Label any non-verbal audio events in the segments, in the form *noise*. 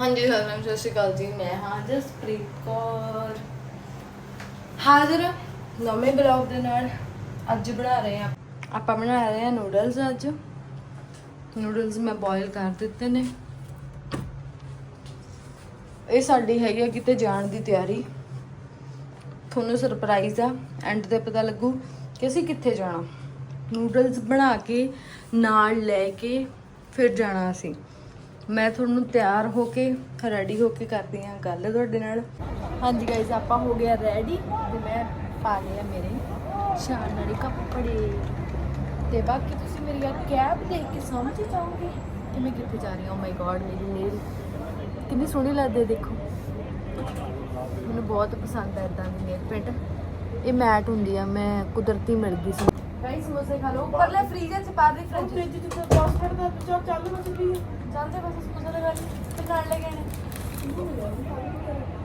ਹਾਂਜੀ ਸਾਰਿਆਂ ਨੂੰ ਸਤਿ ਸ਼੍ਰੀ ਅਕਾਲ ਜੀ। ਮੈਂ ਹਾਂ ਜਸਪ੍ਰੀਤ ਕੌਰ। ਹਾਜ਼ਰ ਨਵੇਂ ਬਲੌਗ ਦੇ ਨਾਲ ਅੱਜ ਬਣਾ ਰਹੇ ਆ ਆਪਾਂ ਬਣਾ ਰਹੇ ਆ ਨੂਡਲਸ ਅੱਜ। ਨੂਡਲਸ ਮੈਂ ਬੋਇਲ ਕਰ ਦਿੱਤੇ ਨੇ। ਇਹ ਸਾਡੀ ਹੈਗੀ ਆ ਕਿਤੇ ਜਾਣ ਦੀ ਤਿਆਰੀ। ਤੁਹਾਨੂੰ ਸਰਪ੍ਰਾਈਜ਼ ਆ ਐਂਡ ਤੇ ਪਤਾ ਲੱਗੂ ਕਿ ਅਸੀਂ ਕਿੱਥੇ ਜਾਣਾ। ਨੂਡਲਸ ਬਣਾ ਕੇ, ਨਾਲ ਲੈ ਕੇ, ਫਿਰ ਜਾਣਾ ਅਸੀਂ। ਮੈਂ ਤੁਹਾਨੂੰ ਤਿਆਰ ਹੋ ਕੇ ਰੈਡੀ ਹੋ ਕੇ ਕਰਦੀ ਹਾਂ ਗੱਲ ਤੁਹਾਡੇ ਨਾਲ ਹਾਂਜੀ ਗਾਇਜ਼ ਆਪਾਂ ਹੋ ਗਿਆ ਰੈਡੀ ਤੇ ਮੈਂ ਪਾ ਲਿਆ ਮੇਰੇ ਸ਼ਾਨ ਵਾਲੇ ਕੱਪੜੇ ਤੇ ਬਾਕੀ ਤੁਸੀਂ ਮੇਰੀ ਆ ਕੈਬ ਦੇਖ ਕੇ ਸਮਝ ਹੀ ਜਾਓਗੇ ਕਿ ਮੈਂ ਕਿੱਥੇ ਜਾ ਰਹੀ ਹਾਂ ਓ ਮਾਈ ਗॉड ਮੇਰੀ ਨੇਲ ਕਿੰਨੀ ਸੋਹਣੀ ਲੱਗਦੀ ਹੈ ਦੇਖੋ ਮੈਨੂੰ ਬਹੁਤ ਪਸੰਦ ਹੈ ਇਦਾਂ ਦੀ ਨੇਲ ਪੈਂਟ ਇਹ ਮੈਟ ਹੁੰਦੀ ਆ ਮੈਂ ਕੁਦਰਤੀ ਮਿਲ ਗਈ ਸੀ ਗਾਇਸ ਸਮੋਸੇ ਖਾ ਲਓ ਉੱਪਰਲੇ ਫ੍ਰੀਜ਼ਰ ਚ ਪਾ ਦੇ ਫ੍ਰਿਜ ਚ ਮਿੰਟ ਦਾ ਚੱਲ ਚੱਲ ਮੱਚਦੀ ਹੈ ਚੱਲਦੇ ਬਸ ਸਮੋਸੇ ਲਗਾ ਲਈ ਤੇ ਨਾਲ ਲੈ ਗਏ ਨੇ।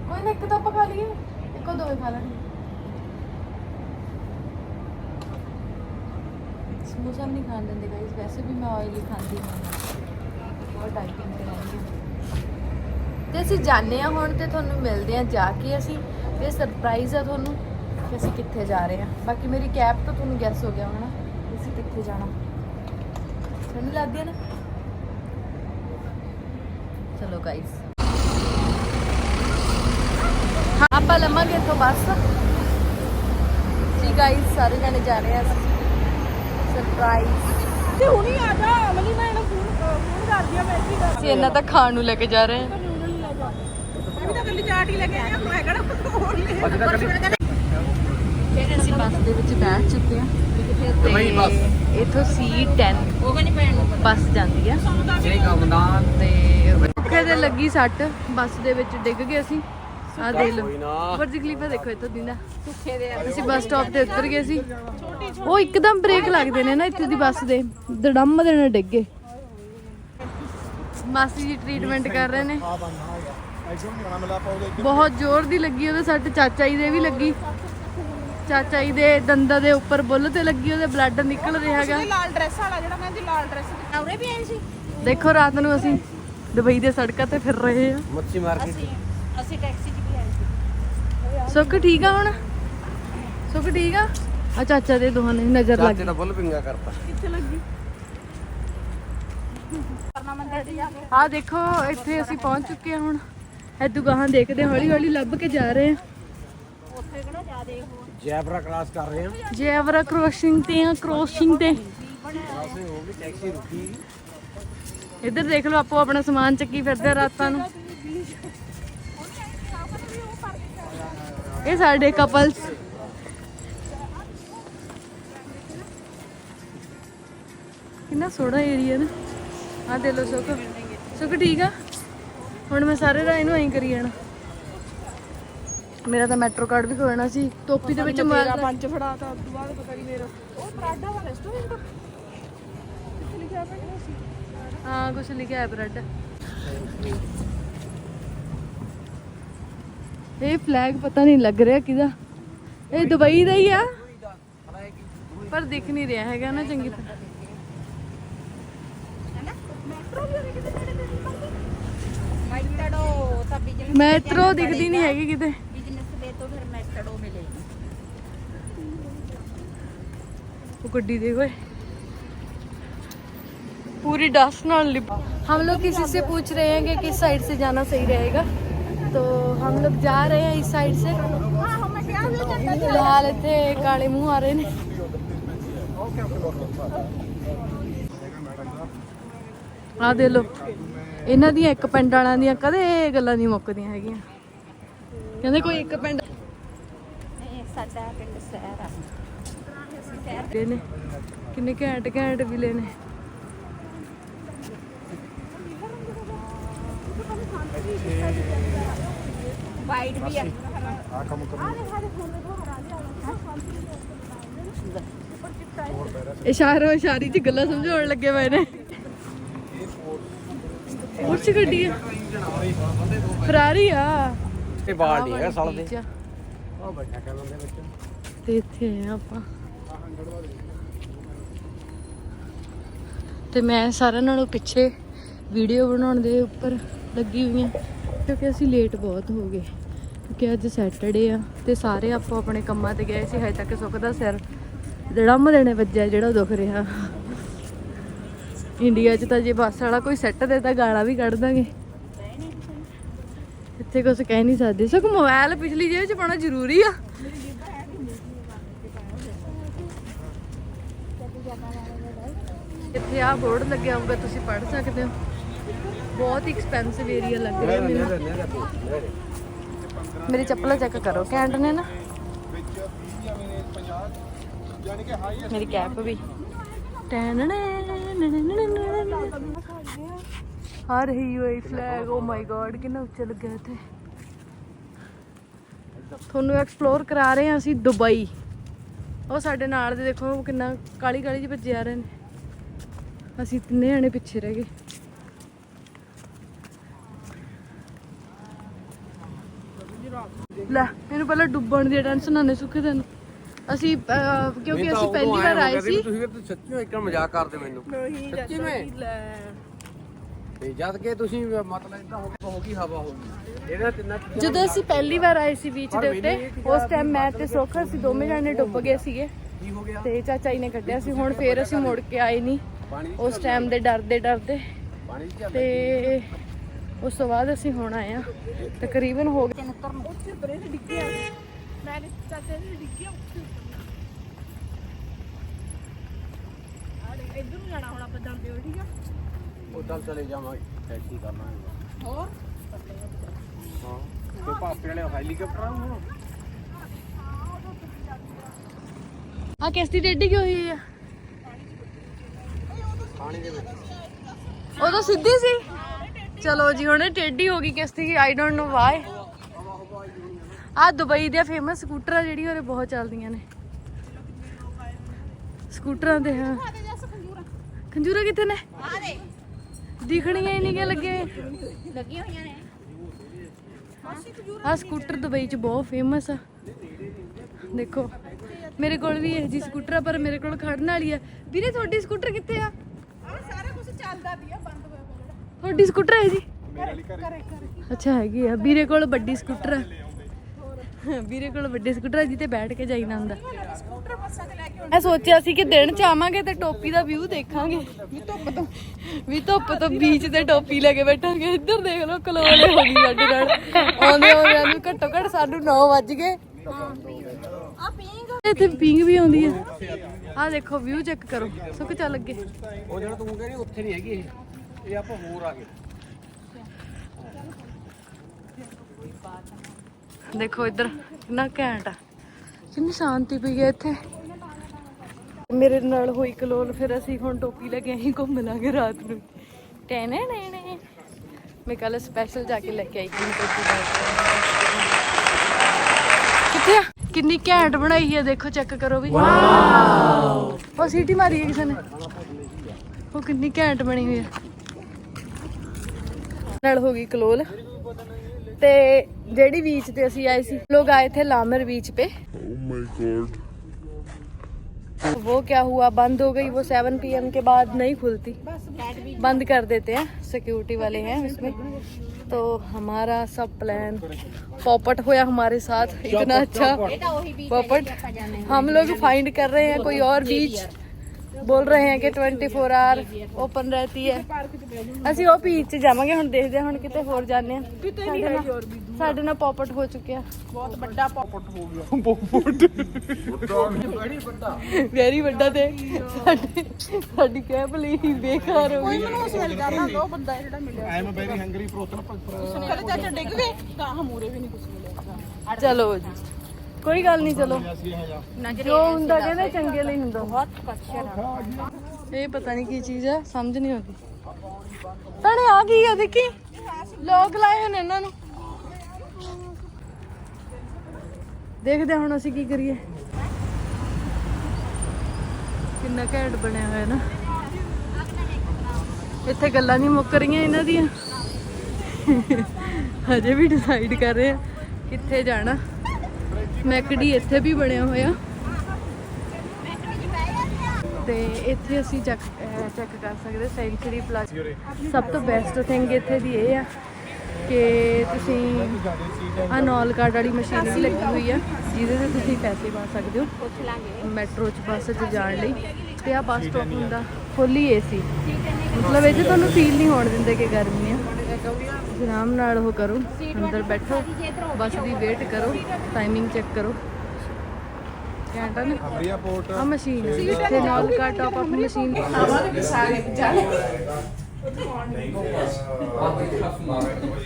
ਕੋਈ ਨਾ ਇੱਕ ਤਾਂ ਆਪਾਂ ਖਾ ਲਈਏ, ਇੱਕੋ ਦੋ ਖਾ ਲਾਂਗੇ ਸਮੋਸਾ ਨਹੀਂ ਖਾਣ ਦਿੰਦੇ ਗਾਇਸ ਵੈਸੇ ਵੀ ਮੈਂ ਆਇਲ ਖਾਂਦੀ ਹਾਂ। ਬਹੁਤ ਡਾਈਟਿੰਗ ਤੇ ਰਹਿੰਦੀ ਤੇ ਅਸੀਂ ਜਾਣੇ ਆ ਹੁਣ ਤੇ ਤੁਹਾਨੂੰ ਮਿਲਦੇ ਆ ਜਾ ਕੇ ਅਸੀਂ, ਤੇ ਸਰਪ੍ਰਾਈਜ਼ ਆ ਤੁਹਾਨੂੰ ਕਿ ਅਸੀਂ ਕਿੱਥੇ ਜਾ ਰਹੇ ਆ ਬਾਕੀ ਮੇਰੀ ਕੈਬ ਤੋਂ ਤੁਹਾਨੂੰ ਗੈਸ ਹੋ ਗਿਆ ਹੋਣਾ ਕਿ ਅਸੀਂ ਕਿੱਥੇ ਜਾਣਾ। ਤੁਹਾਨੂੰ ਲੱਗ ਗਿਆ ਨਾ ਚਲੋ ਗਾਇਸ ਆਪਾਂ ਲਵਾਂਗੇ ਇੱਥੋਂ ਬੱਸ ਜੀ ਗਾਇਸ ਸਾਰੇ ਜਾਣੇ ਜਾ ਰਹੇ ਆ ਸਰਪ੍ਰਾਈਜ਼ ਤੇ ਹੁਣੀ ਆ ਜਾ ਅਮਲੀ ਮੈਂ ਇਹਨੂੰ ਫੋਨ ਫੋਨ ਕਰਦੀ ਆ ਮੈਂ ਇੱਥੇ ਕਰ। ਅਸੀਂ ਇਹਨਾਂ ਤਾਂ ਖਾਣ ਨੂੰ ਲੈ ਕੇ ਜਾ ਰਹੇ ਹਾਂ। ਮੈਂ ਤਾਂ ਕੱਲੀ ਚਾਟ ਹੀ ਲੈ ਕੇ ਆਇਆ ਮੈਂ ਕਿਹੜਾ ਹੋਰ ਲੈ ਫਿਰ ਅਸੀਂ ਬੱਸ ਦੇ ਵਿੱਚ ਬੈਠ ਚੁੱਕੇ ਹਾਂ। ਤੇ ਇਥੋਂ C10 ਉਹ ਕਹਿੰਦੀ ਪੈਣ ਨੂੰ ਬੱਸ ਜਾਂਦੀ ਆ। ਜੈ ਕਮਦਾਨ ਤੇ ਭੁੱਖੇ ਦੇ ਲੱਗੀ ਸੱਟ ਬੱਸ ਦੇ ਵਿੱਚ ਡਿੱਗ ਗਏ ਅਸੀਂ। ਆ ਦੇਖ ਲਓ। ਨਾ। ਬੁਰਜ ਖਲੀਫਾ ਦੇਖੋ ਇੱਥੋਂ ਦਿੰਦਾ ਅਸੀਂ ਬੱਸ ਸਟਾਪ ਤੇ ਉਤਰ ਗਏ ਸੀ। ਉਹ ਇੱਕਦਮ ਬ੍ਰੇਕ ਲੱਗਦੇ ਨੇ ਨਾ ਇੱਥੇ ਦੀ ਬੱਸ ਦੇ। ਦੜੰਮ ਦੇ ਨਾਲ ਡਿੱਗੇ ਮਾਸੀ ਜੀ ਟ੍ਰੀਟਮੈਂਟ ਕਰ ਰਹੇ ਨੇ। ਬਹੁਤ ਜ਼ੋਰ ਦੀ ਲੱਗੀ ਉਹਦੇ ਸੱਟ ਚਾਚਾ ਜੀ ਦੇ ਵੀ ਲੱਗੀ। ਚਾਚਾ ਜੀ ਦੇ ਦੰਦਾਂ ਦੇ ਉੱਪਰ ਬੁੱਲ ਤੇ ਲੱਗੀ ਉਹਦੇ ਬਲੱਡ ਨਿਕਲ ਰਿਹਾ ਹੈਗਾ। ਲਾਲ ਡਰੈਸ ਵਾਲਾ ਜਿਹੜਾ ਮੈਂ ਦੀ ਲਾਲ ਡਰੈਸ ਆਉਰੇ ਵੀ ਆਏ ਸੀ? ਦੇਖੋ ਰਾਤ ਨੂੰ ਅਸੀਂ ਦੁਬਈ ਦੇ ਸੜਕਾਂ ਤੇ ਫਿਰ ਰਹੇ ਆ। ਮੱਛੀ ਮਾਰਕੀਟ ਅਸੀਂ ਟੈਕਸੀ 'ਚ ਵੀ ਆਏ ਸੀ। ਸੁੱਖ ਠੀਕ ਆ ਹੁਣ? ਸੁੱਖ ਠੀਕ ਆ? ਆ ਚਾਚਾ ਦੇ ਦੋਹਾਂ ਨੇ ਨਜ਼ਰ ਲੱਗ ਚਾਚੇ ਦਾ ਬੁੱਲ ਪਿੰਗਾ ਕਰਤਾ ਕਿੱਥੇ ਲੱਗੀ? ਦੀ ਆ ਦੇਖੋ ਇੱਥੇ ਅਸੀਂ ਪਹੁੰਚ ਚੁੱਕੇ ਹਾਂ ਹੁਣ। ਐਦੂ ਗਾਹਾਂ ਦੇਖਦੇ ਹੌਲੀ ਹੌਲੀ ਲੱਭ ਕੇ ਜਾ ਰਹੇ ਹਾਂ ਉੱਥੇ ਕਿਹੜਾ ਜਾ ਦੇਖ ਜੈਬਰਾ ਕਲਾਸ ਕਰ ਰਹੇ ਹਾਂ ਜੈਵਰਾ ਕ੍ਰੋਸਿੰਗ ਤੇ ਆ ਕ੍ਰੋਸਿੰਗ ਤੇ। ਕਲਾਸੇ ਹੋ ਗਈ ਟੈਕਸੀ ਰੁਕੀ। ਇੱਧਰ ਦੇਖ ਲਓ ਆਪੋ ਆਪਣਾ ਸਮਾਨ ਚੱਕੀ ਫਿਰਦੇ ਆ ਰਾਤਾਂ ਨੂੰ। ਇਹ ਸਾਡੇ ਕਪਲਸ ਕਿੰਨਾ ਸੋਹਣਾ ਏਰੀਆ ਨਾ। ਆ ਦੇ ਲੋ ਸੁੱਖ। ਸੁੱਖ ਠੀਕ ਆ? ਹੁਣ ਮੈਂ ਸਾਰੇ ਰਾਹ ਇਹਨੂੰ ਐਂ ਕਰੀ ਜਾਣਾ। ਮੇਰਾ ਤਾਂ ਮੈਟਰੋ ਕਾਰਡ ਵੀ ਖੋਣਾ ਸੀ। ਟੋਪੀ ਦੇ ਵਿੱਚ ਮੇਰਾ ਪੰਜ ਫੜਾ ਤਾਂ ਉਦੋਂ ਬਾਅਦ ਪਤਾ ਨਹੀਂ ਮੇਰਾ। ਉਹ ਪਰਾਡਾ ਵਾਲਾ ਰੈਸਟੋਰੈਂਟ ਇਹ ਫਲੈਗ ਪਤਾ ਨਹੀਂ ਲੱਗ ਰਿਹਾ ਕਿਹਦਾ। ਇਹ ਦੁਬਈ ਦਾ ਹੀ ਆ। ਪਰ ਦਿਖ ਨਹੀਂ ਰਿਹਾ ਹੈਗਾ ਨਾ, ਚੰਗੀ ਤਰ੍ਹਾਂ। ਮੈਟਰੋ ਦਿਖਦੀ ਨਹੀਂ ਹੈਗੀ ਕਿਤੇ। ਬਿਜ਼ਨਸ ਦੇ ਤੋਂ ਫਿਰ ਮੈਟਰੋ ਮਿਲੇਗੀ ਉਹ ਗੱਡੀ ਦੇਖੋ। पूरी डस्ट नाल लिप हम लोग किसी से पूछ रहे हैं कि किस साइड से जाना सही रहेगा तो हम लोग जा रहे हैं इस साइड से फिलहाल इतने काले मुंह आ रहे ने ਆ ਦੇ ਲੋ ਇਹਨਾਂ ਦੀਆਂ ਇੱਕ ਪਿੰਡ ਵਾਲਿਆਂ ਦੀਆਂ ਕਦੇ ਇਹ ਗੱਲਾਂ ਨਹੀਂ ਮੁੱਕਦੀਆਂ ਹੈਗੀਆਂ ਕਹਿੰਦੇ ਕੋਈ ਇੱਕ ਪਿੰਡ ਇਹ ਸਾਡਾ ਪਿੰਡ ਸਹਿਰ ਆ ਦੇ ਨੇ ਕਿੰਨੇ ਘੈਂਟ ਘੈਂਟ ਵਿਲੇ ਨੇ ਵਾਈਟ ਵੀ ਆ। ਇਸ਼ਾਰੋ ਇਸ਼ਾਰੀ ਚ ਗੱਲਾਂ ਸਮਝਾਉਣ ਲੱਗੇ ਪਏ ਨੇ। ਉੱਚ ਗੱਡੀ ਆ। ਫਰਾਰੀ ਆ। ਇਹ ਬਾਲ ਨਹੀਂ ਹੈਗਾ ਸਾਲ ਦੇ। ਆ। ਉਹ ਬੈਠਾ ਕਰਨ ਦੇ ਵਿੱਚ। ਤੇ ਇੱਥੇ ਆ ਆਪਾਂ। ਤੇ ਮੈਂ ਸਾਰਿਆਂ ਨਾਲੋਂ ਪਿੱਛੇ ਵੀਡੀਓ ਬਣਾਉਣ ਦੇ ਉੱਪਰ ਲੱਗੀ ਹੋਈ ਕਿਉਂਕਿ ਅਸੀਂ ਲੇਟ ਬਹੁਤ ਹੋ ਗਏ। ਕਿਉਂਕਿ ਅੱਜ ਸੈਟਰਡੇ ਆ ਤੇ ਸਾਰੇ ਆਪੋ ਆਪਣੇ ਕੰਮਾਂ ਤੇ ਗਏ ਸੀ, ਹਜੇ ਤੱਕ ਸੁੱਖ ਦਾ ਸਿਰ ਦੜਮ ਦੇਣੇ ਵੱਜਿਆ ਜਿਹੜਾ ਦੁਖ ਰਿਹਾ। ਇੰਡੀਆ 'ਚ ਤਾਂ ਜੇ ਬੱਸ ਵਾਲਾ ਕੋਈ ਸੈੱਟ ਦੇ ਤਾਂ ਗਾਲਾਂ ਵੀ ਕੱਢ ਦਾਂਗੇ। ਇੱਥੇ ਕੁਝ ਕਹਿ ਨਹੀਂ ਸਕਦੇ। ਸਗੋਂ ਮੋਬਾਈਲ ਪਿਛਲੀ ਜੇਬ 'ਚ ਪਾਉਣਾ ਜ਼ਰੂਰੀ ਆ। ਇੱਥੇ ਆ ਬੋਰਡ ਲੱਗਿਆ ਹੋਊਗਾ, ਤੁਸੀਂ ਪੜ੍ਹ ਸਕਦੇ ਹੋ। ਬਹੁਤ ਐਕਸਪੈਂਸਿਵ ਏਰੀਆ ਲੱਗ ਰਿਹਾ ਮੈਨੂੰ। ਮੇਰੀ ਚੱਪਲਾਂ ਚੈੱਕ ਕਰੋ ਕੈਂਟ ਨੇ ਨਾ? ਮੇਰੀ ਕੈਪ ਵੀ। ਆ ਰਹੀ ਹੋਈ ਫਲੈਗ ਓ ਮਾਈ ਗॉड ਕਿੰਨਾ ਉੱਚਾ ਲੱਗਿਆ ਇੱਥੇ। ਤੁਹਾਨੂੰ ਐਕਸਪਲੋਰ ਕਰਾ ਰਹੇ ਹਾਂ ਅਸੀਂ ਦੁਬਈ। ਉਹ ਸਾਡੇ ਨਾਲ ਦੇ ਦੇਖੋ ਕਿੰਨਾ ਕਾਲੀ ਕਾਲੀ ਜਿਹੀ ਭੱਜੇ ਆ ਰਹੇ ਨੇ। ਅਸੀਂ ਤਿੰਨੇ ਜਣੇ ਪਿੱਛੇ ਰਹਿ ਗਏ। ਲੈ ਇਹਨੂੰ ਪਹਿਲਾਂ ਡੁੱਬਣ ਦੀ ਟੈਨਸ਼ਨ ਨਾ ਨੇ ਸੁੱਕੇ ਤੈਨੂੰ। ਅਸੀਂ ਅਹ, ਕਿਉਂਕਿ ਅਸੀਂ ਪਹਿਲੀ ਵਾਰ ਆਏ ਸੀ। ਤੁਸੀਂ ਵੀ ਸੱਚੀ ਇੱਕ ਮਜ਼ਾਕ ਕਰਦੇ ਮੈਨੂੰ। ਨਹੀਂ ਸੱਚੀ ਮੈਂ? ਤੇ ਜਦ ਕਿ ਤੁਸੀਂ ਮਤਲਬ ਇਦਾਂ ਹੋ ਗਿਆ ਹੋ ਗਈ ਹਵਾ ਹੋ ਗਈ। ਇਹਨਾਂ ਤਿੰਨਾਂ ਚੀਜ਼ਾਂ ਜਦੋਂ ਅਸੀਂ ਪਹਿਲੀ ਵਾਰ ਆਏ ਸੀ ਬੀਚ ਦੇ ਉੱਤੇ ਉਸ ਟਾਈਮ ਮੈਂ ਤੇ ਸੁੱਖ ਅਸੀਂ ਦੋਵੇਂ ਜਾਣੇ ਡੁੱਬ ਗਏ ਸੀਗੇ। ਕੀ ਹੋ ਗਿਆ? ਤੇ ਚਾਚਾ ਜੀ ਨੇ ਕੱਢਿਆ ਸੀ ਹੁਣ ਫੇਰ ਅਸੀਂ ਮੁੜ ਕੇ ਆਏ ਨਹੀਂ ਪਾਣੀ ਉਸ ਟਾਈਮ ਦੇ ਡਰਦੇ ਡਰਦੇ। ਪਾਣੀ ਚ ਚੱਲ ਤੇ ਉਸ ਤੋਂ ਬਾਅਦ ਅਸੀਂ ਹੁਣ ਆਏ ਆ ਤਕਰੀਬਨ ਹੋ ਗਏ ਉੱਥੇ ਬਰੇ ਤੇ ਡਿੱਗਿਆ ਮੈਂ ਤੇ ਚਾਚੇ ਨੇ ਡਿੱਗਿਆ ਉੱਥੇ। ਆ ਦੇ ਇੱਧਰ ਨੂੰ ਜਾਣਾ ਹੁਣ ਆਪਾਂ ਜਾਂਦੇ ਹੋ ਠੀਕ ਆ? ਉਦਾਂ ਚਲੇ ਜਾਵਾਂਗੇ। ਟੈਕਸੀ ਕਰਨਾ ਹੋਰ? ਹਾਂ। ਤੇ ਪਾਪੇ ਵਾਲੇ ਹੈਲੀਕਾਪਟਰ ਆ ਹੁਣ। ਆ ਕਿਸ਼ਤੀ ਟੇਢੀ ਕਿਉਂ ਹੋਈ ਆ। ਪਾਣੀ ਦੇ ਵਿੱਚ। ਉਹ ਤਾਂ ਸਿੱਧੀ ਸੀ। ਚਲੋ ਜੀ, ਹੁਣ ਟੇਢੀ ਹੋ ਗਈ ਕਿਸ਼ਤੀ ਆਈ ਡੋਨਟ ਨੋ ਵਾਈ ਆ ਦੁਬਈ ਦੀਆਂ ਫੇਮਸ ਸਕੂਟਰ ਆ ਜਿਹੜੀ ਉਹਰੇ ਬਹੁਤ ਚੱਲਦੀਆਂ ਨੇ। ਸਕੂਟਰਾਂ ਦੇ ਹਾਂ। ਖੰਜੂਰਾ ਕਿੱਥੇ ਨੇ? ਆ ਦੇ ਦਿਖਣੀਆਂ ਹੀ ਨਹੀਂ ਕਿ ਲੱਗੇ ਲੱਗੀਆਂ। ਹੋਈਆਂ ਨੇ ਆ ਸਕੂਟਰ ਦੁਬਈ 'ਚ ਬਹੁਤ ਫੇਮਸ ਆ। ਦੇਖੋ, ਮੇਰੇ ਕੋਲ ਵੀ ਇਹ ਜੀ ਸਕੂਟਰ ਆ, ਪਰ ਮੇਰੇ ਕੋਲ ਖੜਨ ਵਾਲੀ ਆ। ਵੀਰੇ, ਤੁਹਾਡੀ ਸਕੂਟਰ ਕਿੱਥੇ ਆ ਆ ਸਾਰਾ ਕੁਝ ਚੱਲਦਾ ਵੀ ਆ ਬੰਦ ਹੋਇਆ ਹੋਇਆ ਤੁਹਾਡੀ ਸਕੂਟਰ ਹੈ ਜੀ। ਅੱਛਾ ਹੈਗੀ ਆ। ਵੀਰੇ ਕੋਲ ਵੱਡੀ ਸਕੂਟਰ ਆ ਵੀਰੇ ਕੋਲ ਵੱਡੀ ਸਕੂਟਰ ਆ ਜਿੱਤੇ ਬੈਠ ਕੇ ਜਾਈਦਾ ਹੁੰਦਾ। ਮੈਂ ਸੋਚਿਆ ਸੀ ਕਿ ਦਿਨ ਚ ਆਵਾਂਗੇ ਤੇ ਟੋਪੀ ਦਾ ਵਿਊ ਦੇਖਾਂਗੇ। ਵੀ ਧੁੱਪ ਤੋਂ ਵੀ ਧੁੱਪ ਤੋਂ ਬੀਚ ਤੇ ਟੋਪੀ ਲੈ ਕੇ ਬੈਠਾਂਗੇ। ਇੱਧਰ ਦੇਖ ਲਓ ਕਲੋਲੇ ਹੋ ਗਈ ਸਾਡੇ ਨਾਲ। ਆਉਂਦੇ ਆਉਂਦੇ ਨੂੰ ਘੱਟੋ ਘੱਟ ਸਾਨੂੰ 9 ਵੱਜ ਗਏ। ਆ ਪੀਂਗ ਇੱਥੇ ਪਿੰਗ ਵੀ ਆਉਂਦੀ ਆ। ਆ ਦੇਖੋ ਵਿਊ ਚੈੱਕ ਕਰੋ। ਸੁੱਕ ਚੱਲ ਅੱਗੇ। ਉਹ ਜਿਹੜਾ ਤੂੰ ਕਹਿੰਦੀ ਉੱਥੇ ਨਹੀਂ ਹੈਗੀ ਇਹ। ਇਹ ਆਪਾਂ ਹੋਰ ਆ ਗਏ। ਦੇਖੋ ਇੱਧਰ ਕਿੰਨਾ ਘੈਂਟ ਆ। ਕਿੰਨੀ ਸ਼ਾਂਤੀ ਪਈ ਹੈ ਇੱਥੇ। ਮੇਰੇ ਨਾਲ ਹੋਈ ਕਲੋਲ ਫਿਰ ਅਸੀਂ ਹੁਣ ਟੋਪੀ ਲੈ ਕੇ ਅਸੀਂ ਘੁੰਮ ਲਾਂਗੇ ਰਾਤ ਨੂੰ। ਟੈਨੇ ਨੇ ਨੇ ਮੈਂ ਕੱਲ ਸਪੈਸ਼ਲ ਜਾ ਕੇ ਲੈ ਕੇ ਆਈ ਸੀ ਟੋਪੀ ਲੈ ਕਿੱਥੇ ਆ? ਕਿੰਨੀ ਘੈਂਟ ਬਣਾਈ ਹੈ ਦੇਖੋ ਚੈੱਕ ਕਰੋ ਵੀ। ਵਾਓ ਉਹ ਸੀਟੀ ਮਾਰੀ ਹੈ ਕਿਸੇ ਨੇ। ਉਹ ਕਿੰਨੀ ਘੈਂਟ ਬਣੀ ਹੋਈ ਹੈ ਨਾਲ ਹੋ ਗਈ ਕਲੋਲ ਤੇ ਜਿਹੜੀ ਬੀਚ ਤੇ ਅਸੀਂ ਆਏ ਸੀ ਲੋਕ ਆਏ लामर बीच पे वो क्या हुआ बंद हो गई वो 7 पीएम के बाद नहीं खुलती बंद कर देते हैं सिक्योरिटी वाले हैं उसमें तो हमारा सब प्लान पॉपट होया हमारे साथ इतना अच्छा पॉपट हम लोग फाइंड कर रहे हैं कोई और बीच ਬੋਲ ਰਹੇ ਹੈ ਕਿ 24 ਆਰ ਓਪਨ ਰਹਤੀ ਹੈ। ਅਸੀਂ ਉਹ ਪੀਚ ਚ ਜਾਵਾਂਗੇ ਹੁਣ ਦੇਖਦੇ ਹਾਂ ਹੁਣ ਕਿਤੇ ਹੋਰ ਜਾਂਦੇ ਹਾਂ। ਸਾਡੇ ਨਾਲ ਪੌਪਟ ਹੋ ਚੁੱਕਿਆ। ਬਹੁਤ ਵੱਡਾ ਪੌਪਟ ਹੋ ਗਿਆ। ਪੌਪਟ। ਬੜੀ ਵੈਰੀ ਵੱਡਾ ਤੇ ਸਾਡੀ ਸਾਡੀ ਕੈਬ ਲਈ ਬੇਕਾਰ ਹੋ ਗਈ। ਕੋਈ ਮਨੋਸ ਮਿਲ ਕਰਨਾ ਦੋ ਬੰਦਾ ਜਿਹੜਾ ਮਿਲਿਆ ਆਈ ਐਮ ਵੈਰੀ ਹੰਗਰੀ ਪ੍ਰੋਤਨ ਪਰ ਚਲੋ ਚਾਚਾ ਡਿੱਗ ਗਏ ਤਾਂ ਹਮੂਰੇ ਵੀ ਨਹੀਂ ਕੁਝ ਮਿਲਿਆ। ਚਲੋ ਜੀ। ਕੋਈ ਗੱਲ ਨਹੀਂ ਚਲੋ। ਜੋ ਹੁੰਦਾ ਕਹਿੰਦੇ ਚੰਗੇ ਲਈ ਹੁੰਦਾ। ਬਹੁਤ ਕਸ਼ਰ ਇਹ ਪਤਾ ਨਹੀਂ ਕੀ ਚੀਜ਼ ਆ ਸਮਝ ਨਹੀਂ ਆਉਂਦੀ। ਭੈਣੇ ਆ ਕੀ ਆ ਦੇਖੀ? ਲੋਕ ਲਾਏ ਨੇ ਇਹਨਾਂ ਨੂੰ। ਦੇਖਦੇ ਹੁਣ ਅਸੀਂ ਕੀ ਕਰੀਏ। ਕਿੰਨਾ ਘੈਂਟ ਬਣਿਆ ਹੋਇਆ ਨਾ। ਇੱਥੇ ਗੱਲਾਂ ਨਹੀਂ ਮੁੱਕ ਰਹੀਆਂ ਇਹਨਾਂ ਦੀਆਂ। ਹਜੇ ਵੀ ਡਿਸਾਈਡ ਕਰ ਰਹੇ ਆ ਕਿੱਥੇ ਜਾਣਾ। ਮੈਕਡੀ ਇੱਥੇ ਵੀ ਬਣਿਆ ਹੋਇਆ। ਤੇ ਇੱਥੇ ਅਸੀਂ ਚੈੱਕ ਚੈੱਕ ਕਰ ਸਕਦੇ ਸੈਂਚੁਰੀ ਪਲੱਸ ਸਭ ਤੋਂ ਬੈਸਟ ਥਿੰਗ ਇੱਥੇ ਦੀ ਇਹ ਆ ਕਿ ਤੁਸੀਂ ਆ ਕਾਰਡ ਵਾਲੀ ਮਸ਼ੀਨ ਵੀ ਲੱਗੀ ਹੋਈ ਆ, ਜਿਹਦੇ ਤੇ ਤੁਸੀਂ ਪੈਸੇ ਪਾ ਸਕਦੇ ਹੋ। ਮੈਟਰੋ 'ਚ ਬੱਸ 'ਚ ਜਾਣ ਲਈ। ਤੇ ਆ ਬੱਸ ਸਟਾਪ ਹੁੰਦਾ ਫੁੱਲੀ ਏਸੀ ਮਤਲਬ ਇਹ 'ਚ ਤੁਹਾਨੂੰ ਫੀਲ ਨਹੀਂ ਹੋਣ ਦਿੰਦੇ ਕਿ ਗਰਮੀ ਤੁਸੀਂ ਆਰਾਮ ਨਾਲ ਉਹ ਕਰੋ ਅੰਦਰ ਬੈਠੋ ਬੱਸ ਦੀ ਵੇਟ ਕਰੋ ਟਾਈਮਿੰਗ ਚੈੱਕ ਕਰੋ ਘੰਟਾ ਨਾ ਅਮਰੀਆ ਪੋਰਟ ਆ ਮਸ਼ੀਨ ਤੇ ਨਾਲ ਕਾ ਟਾਪ ਅਪ ਮਸ਼ੀਨ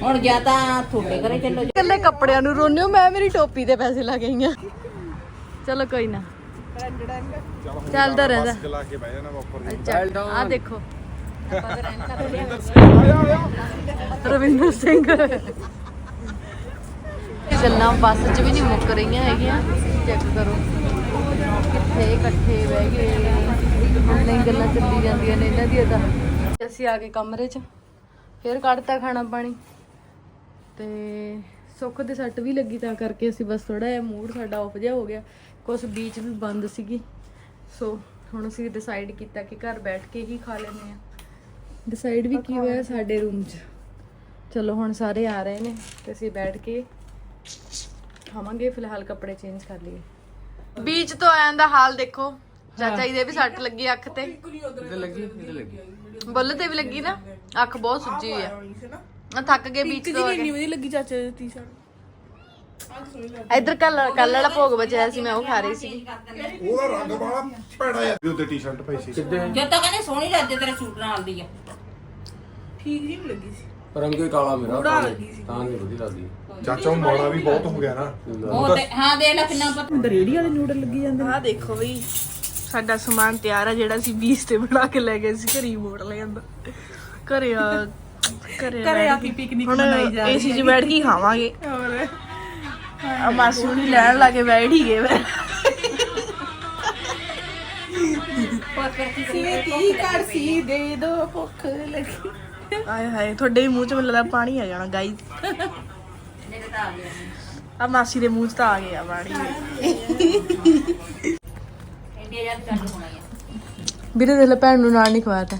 ਹੁਣ ਜਾਂ ਤਾਂ ਤੁਹਾਡੇ ਘਰੇ ਚੱਲੋ ਇਕੱਲੇ ਕੱਪੜਿਆਂ ਨੂੰ ਰੋਨੇ ਹੋ ਮੈਂ ਮੇਰੀ ਟੋਪੀ ਦੇ ਪੈਸੇ ਲਾ ਗਈਆਂ ਚਲੋ ਕੋਈ ਨਾ ਚੱਲਦਾ ਰਹਿੰਦਾ ਆ ਦੇਖੋ ਰਵਿੰਦਰ ਸਿੰਘ। ਗੱਲਾਂ ਬੱਸ 'ਚ ਵੀ ਨਹੀਂ ਮੁੱਕ ਰਹੀਆਂ ਹੈਗੀਆਂ। ਚੈੱਕ ਕਰੋ। ਕਿੱਥੇ ਇਕੱਠੇ ਬਹਿ ਗਏ। ਨਹੀਂ ਗੱਲਾਂ ਚੱਲੀ ਜਾਂਦੀਆਂ ਨੇ ਇਹਨਾਂ ਦੀਆਂ ਤਾਂ। ਅਸੀਂ ਆ ਗਏ ਕਮਰੇ 'ਚ। ਫਿਰ ਕੱਢਤਾ ਖਾਣਾ ਪਾਣੀ। ਤੇ ਸੁੱਖ ਦੇ ਸੱਟ ਵੀ ਲੱਗੀ ਤਾਂ ਕਰਕੇ ਅਸੀਂ ਬਸ ਥੋੜਾ ਜਿਹਾ ਮੂਡ ਸਾਡਾ ਆਫ ਜਿਹਾ ਹੋ ਗਿਆ। ਕੁਛ ਬੀਚ ਵੀ ਬੰਦ ਸੀਗੀ। ਸੋ ਹੁਣ ਅਸੀਂ ਡਿਸਾਈਡ ਕੀਤਾ ਕਿ ਘਰ ਬੈਠ ਕੇ ਹੀ ਖਾ ਲੈਂਦੇ ਆ ਡਿਸਾਈਡ ਵੀ ਕੀ ਹੋਇਆ ਸਾਡੇ ਰੂਮ 'ਚ। ਚਲੋ ਹੁਣ ਸਾਰੇ ਆ ਰਹੇ ਨੇ ਤੇ ਅਸੀਂ ਬੈਠ ਕੇ ਖਾਵਾਂਗੇ ਫਿਲਹਾਲ ਕੱਪੜੇ ਚੇਂਜ ਕਰ ਲਈਏ। ਬੀਚ ਤੋਂ ਆਇਆਂ ਦਾ ਹਾਲ ਦੇਖੋ। ਚਾਚਾ ਜੀ ਦੇ ਵੀ ਸੱਟ ਲੱਗੀ ਅੱਖ ਤੇ। ਕਿੱਥੇ ਲੱਗੀ ਕਿੱਥੇ ਲੱਗੀ। ਬੁੱਲ ਤੇ ਵੀ ਲੱਗੀ ਨਾ? ਅੱਖ ਬਹੁਤ ਸੁੱਜੀ ਹੋਈ ਆ ਥੱਕ ਗਏ ਬੀਚ ਤੋਂ ਆ ਕੇ। ਲੱਗੀ ਚਾਚੇ ਦੀ ਟੀ-ਸ਼ਰਟ ਇੱਧਰ ਕੱਲ ਕੱਲ ਵਾਲਾ ਭੋਗ ਬਚਿਆ ਸੀ ਮੈਂ ਉਹ ਖਾ ਰਹੀ ਸੀ। ਉਹਦਾ ਰੰਗ ਬਾਲਾ ਭੈੜਾ ਆ ਵੀ ਉੱਤੇ ਟੀ-ਸ਼ਰਟ ਪਈ ਸੀ। ਕਿੱਦੇ? ਜਦ ਤੱਕ ਕਹਿੰਦੇ ਸੋਹਣੀ ਲੱਗਦੀ ਤੇਰੇ ਸੂਟ ਨਾਲ ਦੀ ਆ। ਠੀਕ ਜੀ ਨਹੀਂ ਲੱਗੀ ਸੀ। ਰੰਗ ਕਾਲਾ ਮੇਰਾ ਤਾਂ ਤਾਂ ਨਹੀਂ ਵਧੀਆ ਲੱਗਦੀ। ਚਾਚਾ ਉਹ ਮਾੜਾ ਵੀ ਬਹੁਤ ਹੋ ਗਿਆ ਨਾ। ਉਹ ਤੇ ਹਾਂ ਦੇਖ ਲੈ ਕਿੰਨਾ ਪਤਾ ਰੇੜੀ ਵਾਲੇ ਨੂਡਲ ਲੱਗੀ ਜਾਂਦੇ ਆ ਦੇਖੋ ਬਈ ਸਾਡਾ ਸਮਾਨ ਤਿਆਰ ਆ ਜਿਹੜਾ ਸੀ 20 ਤੇ ਬਣਾ ਕੇ ਲੈ ਗਏ ਸੀ ਘਰੀ ਮੋੜ ਲੈ ਜਾਂਦਾ। ਘਰੇ ਆ ਘਰੇ ਘਰੇ ਆ ਕੇ ਪਿਕਨਿਕ ਮਨਾਈ ਜਾ ਰਹੀ ਏਸੀ 'ਚ ਬੈਠ ਕੇ ਹੀ ਖਾਵਾਂਗੇ। ਹੋਰ। ਆ ਮਾਸੂ ਲੈਣ ਲੱਗੇ ਬੈਠ ਹੀ ਗਏ ਮੈਂ ਕੀ ਕਰ ਸੀ ਦੇ ਦੋ ਭੁੱਖ ਲੱਗੀ। ਆਏ ਹਾਏ ਤੁਹਾਡੇ ਮੂੰਹ 'ਚ ਮੈਨੂੰ ਲੱਗਦਾ ਪਾਣੀ ਆ ਜਾਣਾ ਗਾਈਜ਼ ਆ ਮਾਸੀ ਦੇ ਮੂੰਹ 'ਚ ਤਾਂ ਆ ਗਿਆ ਪਾਣੀ। ਵੀਰੇ ਦੇ ਲੈ ਭੈਣ ਨੂੰ ਨਾਲ ਨਹੀਂ ਖਵਾਇਆ ਤਾਂ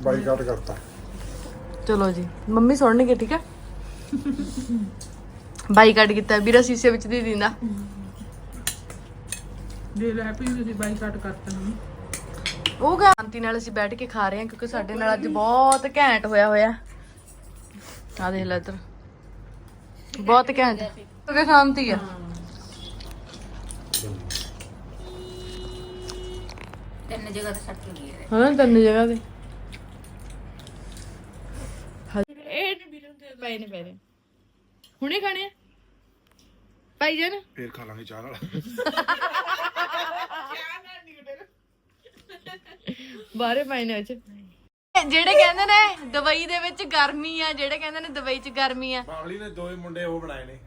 ਬਾਈਕਾਟ ਕਰਤਾ। ਚਲੋ ਜੀ ਮੰਮੀ ਸੁਣਨਗੇ ਠੀਕ ਹੈ ਬਾਈ ਕੱਟ ਕੀਤਾ ਵੀਰਾ ਸੀਸੇ ਵਿੱਚ ਦੀ ਦਿੰਦਾ। ਦੇ ਲੈ ਹੈਪੀ ਤੁਸੀਂ ਬਾਈ ਕੱਟ ਕਰਤਾ ਨੂੰ ਉਹ ਗਾ ਸ਼ਾਂਤੀ ਨਾਲ ਅਸੀਂ ਬੈਠ ਕੇ ਖਾ ਰਹੇ ਹਾਂ ਕਿਉਂਕਿ ਸਾਡੇ ਨਾਲ ਅੱਜ ਬਹੁਤ ਘੈਂਟ ਹੋਇਆ ਹੋਇਆ। ਆ ਦੇਖ ਲੈ ਇੱਧਰ। ਬਹੁਤ ਘੈਂਟ। ਕਿਉਂਕਿ ਸ਼ਾਂਤੀ ਆ। ਤਿੰਨ ਜਗ੍ਹਾ ਤੇ ਸੱਟ ਲੱਗੀ ਹੈ। ਹਾਂ ਤਿੰਨ ਜਗ੍ਹਾ ਤੇ ਇਹ ਵੀਰਨ ਤੇ ਪਏ ਨੇ ਪਏ ਨੇ ਹੁਣੇ ਖਾਣੇ ਆ? ਭਾਈ ਜਾਨ? ਫੇਰ ਖਾ ਲਾਂਗੇ ਚਾਹ ਨਾਲ। ਬਾਹਰੇ ਪਏ ਨੇ ਅੱਜ। ਜਿਹੜੇ ਕਹਿੰਦੇ ਨੇ ਦੁਬਈ ਦੇ ਵਿੱਚ ਗਰਮੀ ਆ ਜਿਹੜੇ ਕਹਿੰਦੇ ਨੇ ਦੁਬਈ 'ਚ ਗਰਮੀ ਆ। ਬਾਵਲੀ ਨੇ ਦੋਵੇਂ ਮੁੰਡੇ ਉਹ ਬਣਾਏ ਨੇ।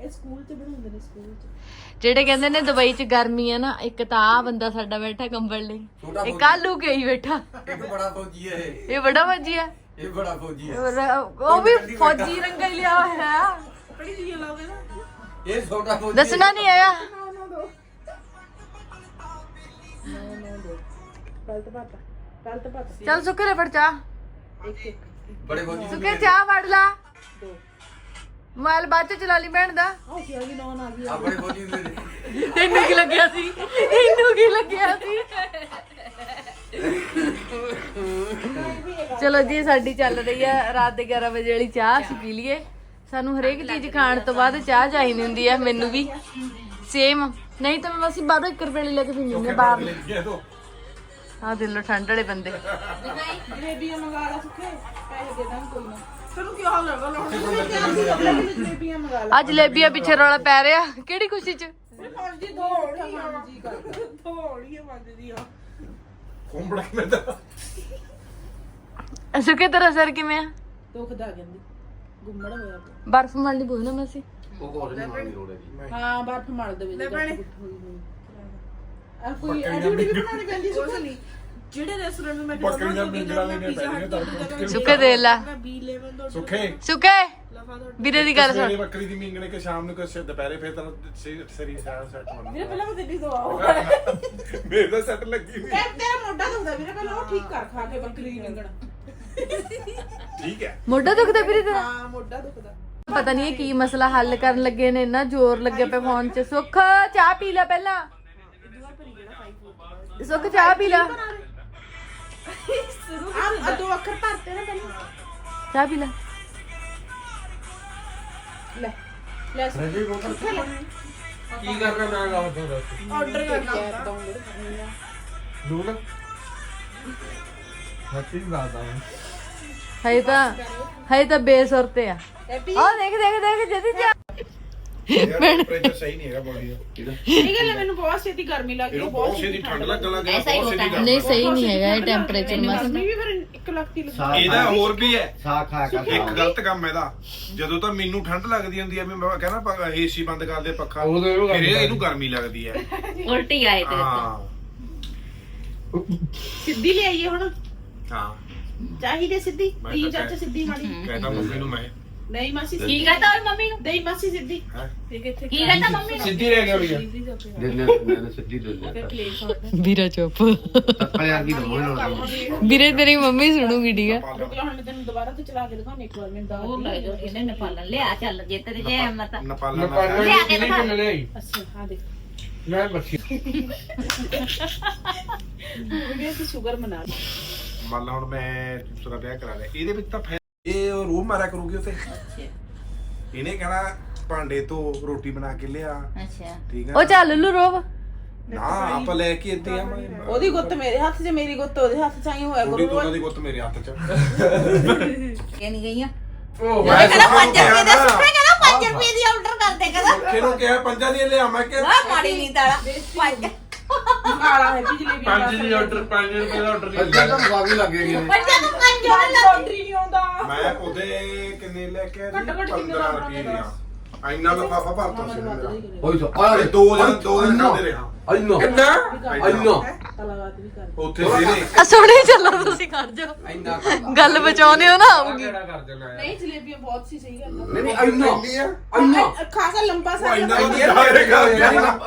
ਇਹ ਸਕੂਲ 'ਚ ਬਣਾਉਂਦੇ ਨੇ ਸਕੂਲ 'ਚ। ਜਿਹੜੇ ਕਹਿੰਦੇ ਨੇ ਦੁਬਈ 'ਚ ਗਰਮੀ ਆ ਨਾ ਇੱਕ ਤਾਂ ਆ ਬੰਦਾ ਸਾਡਾ ਬੈਠਾ ਕੰਬਲ ਲਈ। ਇੱਕ ਆ ਲੂ ਕੇ ਹੀ ਬੈਠਾ। ਇੱਕ ਬੜਾ ਫੌਜੀ ਹੈ ਇਹ। ਇਹ ਬੜਾ ਵੱਜੀ ਆ। ਇਹ ਬੜਾ ਫੌਜੀ ਹੈ। ਔਰ ਉਹ ਵੀ ਫੌਜੀ ਰੰਗਾ ਹੀ ਲਿਆ ਹੋਇਆ ਹੈ। ਕੜੀ ਜੀ ਲਾਓਗੇ ਨਾ। ਇਹ ਛੋਟਾ ਫੌਜੀ ਦੱਸਣਾ ਨਹੀਂ ਆਇਆ ਗਲਤ ਬਾਤ ਗਲਤ ਬਾਤ ਚੱਲ ਸੁੱਕੇ ਫੜ ਚਾਹ। ਬੜੇ ਫੌਜੀ ਸੁੱਕੇ ਚਾਹ ਫੜ ਲਾ। ਮੋਬਾਈਲ ਬਾਅਦ ਚ ਚਲਾ ਲਈ ਭੈਣ ਦਾ। ਆ ਕੀ ਆ ਗਈ ਨੌਨ ਆ ਗਈ ਆ ਬੜੇ ਫੌਜੀ ਨੇ। ਤੈਨੂੰ ਕੀ ਲੱਗਿਆ ਸੀ? ਤੈਨੂੰ ਕੀ ਲੱਗਿਆ ਸੀ? ਚਲੋ ਜੀ, ਸਾਡੀ ਚੱਲ ਰਹੀ ਹੈ ਰਾਤ ਦੇ 11 ਵਜੇ ਵਾਲੀ ਚਾਹ, ਅਸੀਂ ਪੀ ਲਈਏ। ਸਾਨੂੰ ਹਰੇਕ ਚੀਜ਼ ਖਾਣ ਤੋਂ ਬਾਅਦ ਚਾਹ ਚਾਹੀਦੀ ਹੁੰਦੀ ਹੈ ਮੈਨੂੰ ਵੀ। ਸੇਮ ਨਹੀਂ ਤਾਂ ਮੈਂ ਅਸੀਂ ਬਾਹਰੋਂ 1 ਰੁਪਏ ਵਾਲੀ ਲੈ ਕੇ ਪੀਂਦੀ ਹੁੰਦੀ ਬਾਹਰ ਆ ਦਿਲ ਠੰਡ ਵਾਲੇ ਬੰਦੇ ਜਲੇਬੀਆਂ ਮੰਗਾ ਲਾ ਸੁੱਕੇ ਪੈਸੇ ਦੇ। ਦਾਂ ਕੋਈ ਨਾ ਤੈਨੂੰ ਕੀ ਹਾਲ ਹੈਗਾ ਲਾਉਣ ਜਲੇਬੀਆਂ ਮੰਗਾ ਲਾ ਆ ਜਲੇਬੀਆਂ ਪਿੱਛੇ ਰੌਲਾ ਪੈ ਰਿਹਾ। ਕਿਹੜੀ ਖੁਸ਼ੀ ਚ? ਪੰਜ ਦੀ ਧੋੜੀ ਆ ਜੀ ਕਰ ਧੋੜੀ ਆ ਪੰਜ ਆ ਕੋਂਬੜਾ ਮੈਂ ਤਾਂ ਸੁੱਕੇ ਤੇਰਾ ਸਿਰ? ਕਿਵੇਂ ਆ? ਦੁਖਦਾ ਕਹਿੰਦੀ। ਗੁੰਮੜ ਹੋਇਆ ਪਿਆ। ਬਰਫ ਮਾਲੀ ਬੋਲ ਨਾ ਮਾਸੀ ਉਹ ਕੋਲ ਨਹੀਂ ਮਾਰਨੀ ਲੋੜ ਹੈ ਹਾਂ ਬਰਫ ਮਲ ਦੇਵੇ ਜੀ ਆ ਕੋਈ ਐਡੀ ਵੀ ਬਣਾਉਣੀ ਪੈਂਦੀ ਨਹੀਂ। ਜਿਹੜੇ ਰੈਸਟੋਰੈਂਟ ਨੂੰ ਮੈਂ ਤਾਂ ਸੁੱਕੇ ਦੇ ਲਾ। ਬੀ ਲੈਵਲ ਤੋਂ ਸੁੱਖੇ। ਸੁੱਕੇ? ਵੀਰੇ ਦੀ ਗੱਲ ਸਵੇਰੇ ਸੁਣ। ਬੱਕਰੀ ਦੀ ਮੀਂਗਣੇ ਕਿ ਸ਼ਾਮ ਨੂੰ ਕੁਛ ਦੁਪਹਿਰੇ ਫੇਰ ਤਾਂ ਸਰੀ ਸਾਰਾ ਸੈੱਟ ਹੋਣਾ। ਵੀਰੇ ਪਹਿਲਾਂ ਮੈਂ ਦਿੱਲੀ ਤੋਂ ਆਉਂ *laughs* ਮੇਰੇ ਤਾਂ ਸੈੱਟ ਲੱਗੀ ਨਹੀਂ ਤੇਰਾ ਮੋਢਾ ਦੁਖਦਾ ਵੀਰੇ ਪਹਿਲਾਂ ਉਹ ਠੀਕ ਕਰ ਖਾ ਕੇ ਬੱਕਰੀ ਦੀ ਲੰਗਣ ਠੀਕ ਹੈ। ਮੋਢਾ ਦੁਖਦਾ ਵੀਰੇ ਤੇਰਾ? ਹਾਂ ਮੋਢਾ ਦੁਖਦਾ। ਪਤਾ ਨਹੀਂ ਇਹ ਕੀ ਮਸਲਾ ਹੱਲ ਕਰਨ ਲੱਗੇ ਨੇ ਇੰਨਾ ਜ਼ੋਰ ਲੱਗੇ ਪਏ ਫੋਨ 'ਚ। ਸੁੱਖ ਚਾਹ ਪੀ ਲੈ ਪਹਿਲਾਂ। ਸੁੱਖ ਚਾਹ ਪੀ ਲੈ। ਆ ਆ ਦੋ ਅੱਖਰ ਭਰਤੇ ਨਾ ਪਹਿਲਾਂ। ਚਾਹ ਪੀ ਲੈ। ਲੈ ਲੈ ਕੀ ਕਰਨਾ ਮੈਂ ਗਾ ਉਦੋਂ ਦੱਸ। ਆਰਡਰ ਕਰਨਾ ਦੂਰ ਹੱਥੀ ਬਾਦਾ ਹਜੇ ਤਾਂ ਹਜੇ ਤਾਂ ਬੇਸੁਰ ਤੇ ਆ ਹੈਪੀ ਆ ਦੇਖ ਦੇਖ ਦੇਖ ਜਦੀ ਜਾ ਟੈਂਪਰੇਚਰ ਸਹੀ ਨਹੀਂ ਹੈਗਾ ਬੋਡੀ ਦਾ ਇਹ ਗੱਲ ਹੈ, ਮੈਨੂੰ ਬਹੁਤ ਛੇਤੀ ਗਰਮੀ ਲੱਗ ਗਈ ਇਹਨੂੰ ਬਹੁਤ ਛੇਤੀ ਠੰਡ ਲੱਗਣ ਲੱਗ ਗਈ ਐਸਾ ਹੀ ਬਹੁਤ ਛੇਤੀ ਹੋਤਾ ਹੈ। ਗਰਮ ਨਹੀਂ ਸਹੀ ਨਹੀਂ ਹੈਗਾ ਇਹ ਟੈਂਪਰੇਚਰ ਮਸ ਗਰਮੀ ਵੀ ਫਿਰ ਇੱਕ ਲੱਖ ਦੀ ਲੱਗੀ। ਇਹਦਾ ਹੋਰ ਵੀ ਹੈ। ਖਾ ਇੱਕ ਗਲਤ ਕੰਮ ਇਹਦਾ। ਜਦੋਂ ਤਾਂ ਮੈਨੂੰ ਠੰਡ ਲੱਗਦੀ ਹੁੰਦੀ ਹੈ ਵੀ ਮੈਂ ਕਹਿੰਦਾ ਏਸੀ ਬੰਦ ਕਰ ਦੇ ਪੱਖਾ। ਉਦੋਂ ਇਹਨੂੰ ਫਿਰ ਇਹ- ਇਹਨੂੰ ਗਰਮੀ ਲੱਗਦੀ ਹੈ। *laughs* ਉਲਟੀ ਆਏ ਤੇ ਹਾਂ। ਸਿੱਧੀ ਲੈ ਆਈਏ ਹੁਣ। ਹਾਂ। ਚਾਹੀਦੇ ਸਿੱਧੀ। ਮੈਂ ਤੀ ਤਾਂ ਚਾਚਾ ਕਹਿ- ਸਿੱਧੀ ਮਾੜੀ। ਕਹਿੰਦਾ ਮੰਮੀ ਨੂੰ ਮੈਂ। ਨਹੀਂ ਮਾਸੀ ਕੀ ਕਹਤਾ ਉਹ ਮੰਮੀ ਨੂੰ? ਨਹੀਂ ਮਾਸੀ ਸਿੱਧੀ। ਹੈਂ? ਠੀਕ ਹੈ ਕੀ ਕਹਤਾ ਮੰਮੀ ਨੂੰ? ਸਿੱਧੀ ਰਹਿ ਗਿਆ ਭਈਆ ਦੇ ਲੈ ਮੈਂ ਸਿੱਧੀ ਦੇ ਲੈ ਹੋਣਾ। ਵੀਰਾ ਚੁੱਪ। ਤੱਕਾ ਯਾਰ ਕੀ ਦੋਵੇਂ ਲੋੜ ਵੀਰੇ ਤੇਰੀ ਮੰਮੀ ਸੁਣੂਗੀ ਠੀਕ ਆ ਕਿਉਂਕਿ ਹੁਣ ਮੈਂ ਤੈਨੂੰ ਦੁਬਾਰਾ ਤੋਂ ਚਲਾ ਕੇ ਦਿਖਾਉਂ ਇੱਕ ਵਾਰ ਮੈਨੂੰ ਦੱਸ ਉਹ ਲੈ ਜੋ ਇਹਨੇ ਨੇਪਾਲਨ ਲਿਆ ਚੱਲ ਜੇ ਤੇਰੇ ਜੇ ਮਤ ਨਪਾਲਾ ਨਪਾਲ ਨਾਲ ਲਿਆ ਕੇ ਦਿਖਾ। ਅੱਛਾ ਹਾਂ ਦੇਖ। ਮੈਂ ਬੱਚੀ। ਵੀਡੀਓ ਤੇ ਸ਼ੂਗਰ ਮਨਾ। ਮੰਨ ਲਾ ਹੁਣ ਮੈਂ ਦੂਸਰਾ ਵਿਆਹ ਕਰਾ ਲਿਆ। ਇਹਦੇ ਵਿੱਚ ਤਾਂ ਇਹ ਰੂਹ ਮਾਰਿਆ ਕਰੂਗੀ ਉਤੇ ਇਹਨੇ ਕਹਿਣਾ ਭਾਂਡੇ ਤੋਂ ਰੋਟੀ ਬਣਾ ਕੇ ਲਿਆ। ਅੱਛਾ। ਠੀਕ ਹੈ ਉਹ ਚੱਲ ਲੁੱਲੂ ਨਾ ਆਪਾਂ ਲੈ ਕੇ ਇੱਥੇ ਆਵਾਂਗੇ ਉਹਦੀ ਗੁੱਤ ਮੇਰੇ ਹੱਥ 'ਚ ਮੇਰੀ ਗੁੱਤ ਉਹਦੇ ਹੱਥ 'ਚ ਆਈ ਹੋਇਆ ਗੁਰੂ ਦੀ ਗੁੱਤ ਮੇਰੇ ਹੱਥ 'ਚ ਕਿ ਨਹੀਂ ਗਈਆਂ। ਉਹ ਮੈਂ ਕਹਿੰਦਾ 5 ਸੁੱਖੇ ਨੂੰ ਰੁਪਏ ਦਾ ਸੁੱਖੇ ਕਹਿੰਦਾ 5 ਰੁਪਏ ਦੀ ਆਰਡਰ ਕਰਦੇ ਕਹਿੰਦਾ। ਸੁੱਖੇ ਨੂੰ ਕਿਹਾ ਪੰਜਾਂ ਦੀਆਂ ਲਿਆ ਮੈਂ ਕਿਹਾ ਆ ਮਾੜੀ ਨਹੀਂ ਤਾਲਾ 5 ਕਾਲਾ ਹੈ ਵੀ ਜਲੇਬੀ ਪੰਜ ਦੀ ਆਰਡਰ 5 ਰੁਪਏ ਦਾ ਆਰਡਰ ਅੱਧਾ ਤਾਂ ਵਾਗੀ ਲੱਗੇ ਗਏ ਬੱਚਾ ਨੂੰ 5 ਆਰਡਰ ਲਾਂਡਰੀ ਨਹੀਂ ਆਉਂਦਾ। ਮੈਂ ਉਹਦੇ ਕਿੰਨੇ ਲੈ ਕੇ ਆਇਆ ਘੱਟੋ ਘੱਟ ਕਿੰਨੇ 15 ਦਾ ਰੁਪਏ ਦੀਆਂ। ਇੰਨਾ ਲਫਾਫਾ ਭਰਤਾ ਸੀ ਮੇਰਾ। ਹੋਈ ਸੋ ਇਹ ਦੋ ਦਿਨ ਦੋ ਦਿਨ ਖਾਂਦੇ ਰਿਹਾ। ਇੰਨਾ ਕਿੰਨਾ? ਇੰਨਾ। ਤਲਾਵਾਤ ਵੀ ਕਰ ਉੱਥੇ ਆ ਸੁਣੇ ਚੱਲੋ ਤੁਸੀਂ ਕਰ ਜਾਓ। ਇੰਨਾ ਗੱਲ ਬਚਾਉਂਦੇ ਹੋ ਨਾ ਕਰ ਦੇਣਾ ਨਹੀਂ ਜਲੇਬੀਆਂ ਬਹੁਤ ਸੀ ਸਹੀ ਗੱਲ ਨਹੀਂ ਨਹੀਂ ਇੰਨਾ। ਇੰਨਾ। ਖਾਸਾ ਲੰਬਾ ਸਾ ਇੰਨਾ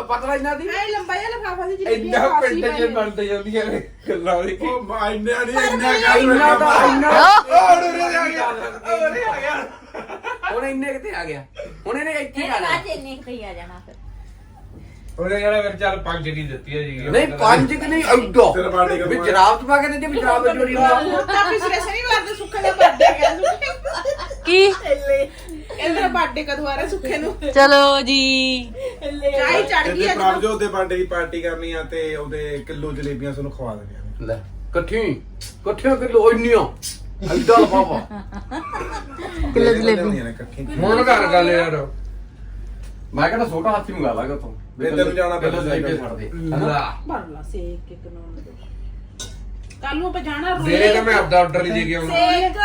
ਪਤਲਾ ਇੰਨਾ ਦੀ? ਹੈ ਲੰਬਾ ਜਿਹਾ ਲਫਾਫਾ ਦੀ ਜਲੇਬੀ ਇੰਨਾ ਪਿੰਡ ਚ ਬਣਦੇ ਜਾਂਦੀਆਂ ਨੇ ਗੱਲਾਂ ਦੀ ਉਹ ਇੰਨਾ ਨਹੀਂ ਇੰਨਾ ਕਰ ਇੰਨਾ ਤਾਂ ਇੰਨਾ। ਉਹ ਉਰੇ ਆ ਗਿਆ। ਉਰੇ ਆ ਗਿਆ। ਹੁਣ ਇੰਨੇ ਕਿਤੇ ਆ ਗਿਆ? ਹੁਣ ਇਹਨੇ ਇੱਥੇ ਇਹ ਆ ਜਾਣਾ। ਅੱਜ ਇੰਨੇ ਕੁ ਹੀ ਆ ਜਾਣਾ ਫਿਰ। ਉਹਨੇ ਕਹਿੰਦਾ ਫਿਰ ਚੱਲ ਪੰਜ ਦੀ ਦਿੱਤੀ ਹੈ ਜੀ ਨਹੀਂ ਪੰਜ ਕਿ ਨਹੀਂ ਐਡਾ ਤੇਰਾ ਵੀ? ਜਰਾਬ ਚ ਪਾ ਕੇ ਤੇ ਵੀ ਜਰਾਬ ਵਿੱਚ ਜੋੜੀ ਹੁੰਦਾ ਤਾਂ ਪਿਛਲੇ ਸ਼ਨੀਵਾਰ ਦੇ ਸੁੱਖੇ ਦਾ ਬਰਥਡੇ ਗਿਆ ਸੁੱਖੇ ਕੀ? ਇਹਦਾ ਬਰਥਡੇ ਕਦੋਂ ਆ ਰਿਹਾ ਸੁੱਖੇ ਨੂੰ? ਚਲੋ ਜੀ। ਚਾਹੀ ਚੜ ਗਈ ਤੇ। ਅੱਜ ਪ੍ਰਭਜੋਤ ਦੇ ਬਰਥਡੇ ਦੀ ਪਾਰਟੀ ਕਰਨੀ ਆ ਤੇ ਉਹਦੇ ਕਿਲੋ ਜਲੇਬੀਆਂ ਤੁਹਾਨੂੰ ਖਵਾ ਦੇਣੀਆਂ ਲੈ ਇਕੱਠੀ ਇਕੱਠੀਆਂ ਕਿਲੋ ਇੰਨੀਆਂ। ਐਡਾ ਲਫਾਫਾ। ਕਿਲੋ ਜਲੇਬੀ ਲਿਆਉਣੀਆਂ ਨੇ ਇਕੱਠੀ ਹੁਣ ਕਰ ਗੱਲ ਯਾਰ। ਮੈਂ ਕਹਿੰਦਾ ਛੋਟਾ ਹਾਥੀ ਮੰਗਾ ਲਾਂਗਾ ਤੂੰ ਇੱਧਰ ਨੂੰ ਜਾਣਾ ਪਹਿਲਾਂ ਜਲੇਬੀ ਛੱਡ ਦੇ। ਹਨਾ? ਲਾ ਭਰ ਲਾ ਸੇਕ ਇੱਕ ਨੌਨ ਕੱਲ ਨੂੰ ਆਪਾਂ ਜਾਣਾ ਦੇ ਤਾਂ ਮੈਂ ਆਪਦਾ ਆਰਡਰ ਨਹੀਂ ਦੇ ਕੇ ਆਉਣਾ ਸੇਕ।